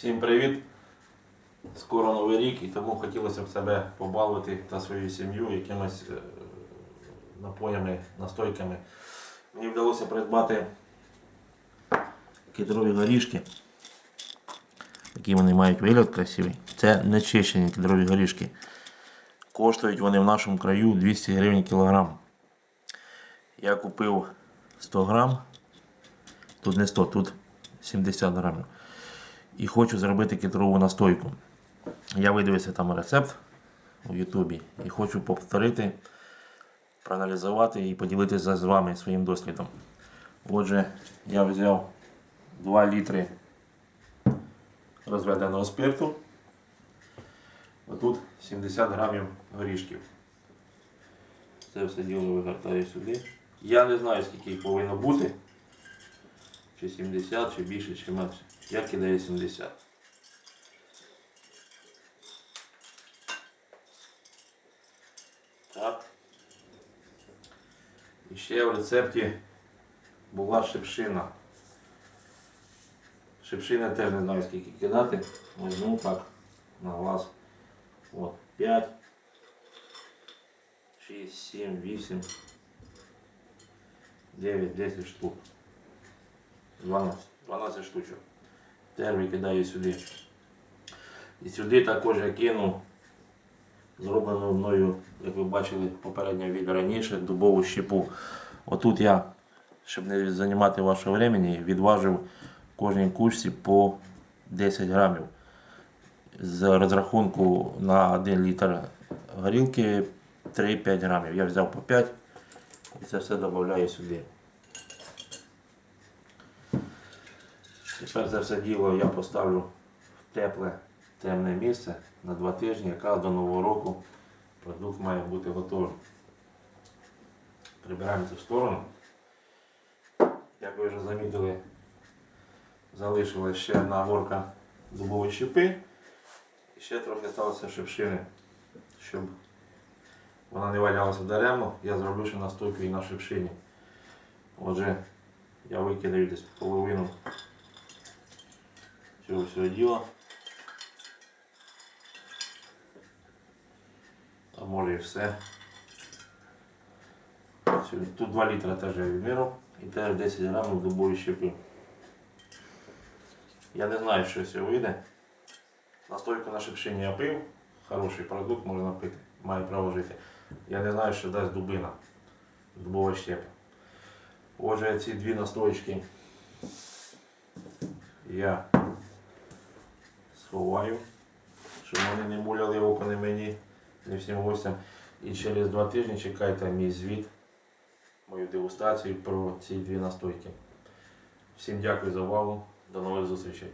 Всім привіт! Скоро новий рік і тому хотілося б себе побалувати та свою сім'ю якимись е, напоями, настойками. Мені вдалося придбати кедрові горішки. Такі вони мають вигляд красивий. Це не чищені кедрові горішки. Коштують вони в нашому краю 200 гривень кілограм. Я купив 100 грам. Тут не 100, тут 70 грамів. І хочу зробити кедрову настойку. Я видивився там рецепт у Ютубі і хочу повторити, проаналізувати і поділитися з вами своїм досвідом. Отже, я взяв 2 літри розведеного спирту. Отут 70 грамів горішків. Це все діло вигортаю сюди. Я не знаю, скільки їх повинно бути. Чи 70, чи більше, чи менше. Я кидаю 70. Так. І ще в рецепті була шипшина. Шипшини теж не знаю скільки кидати. Возьму так на глаз. От, 5, 6, 7, 8, 9, 10 штук. 12, 12 штучок. Теж викидаю сюди. І сюди також я кину зроблену мною, як ви бачили в відео раніше, дубову щепу. Отут я, щоб не займати вашого времени, відважив кожній кучці по 10 грамів. З розрахунку на 1 літр горілки 3-5 грамів. Я взяв по 5 і це все додаю сюди. Тепер це все діло я поставлю в тепле, темне місце на два тижні, якраз до Нового року продукт має бути готовий. Прибираємо це в сторону. Як ви вже замітили, залишилась ще одна горка дубової щепи. І ще трохи залишилося шипшини, щоб вона не валялася даремно, я зроблю ще настойку і на шипшині. Отже, я викидаю десь половину всього діла. А може і все. Тут 2 літра теж я відмірив і теж 10 грамів дубової щепи. Я не знаю, що з вийде. Настойку на шипшині я пив. Хороший продукт можна пити, має право жити. Я не знаю, що дасть дубина, дубова щепа. Отже, ці дві настоечки я сховаю, щоб вони не муляли око не мені, не всім гостям. І через два тижні чекайте мій звіт, мою дегустацію про ці дві настойки. Всім дякую за увагу. До нових зустрічей.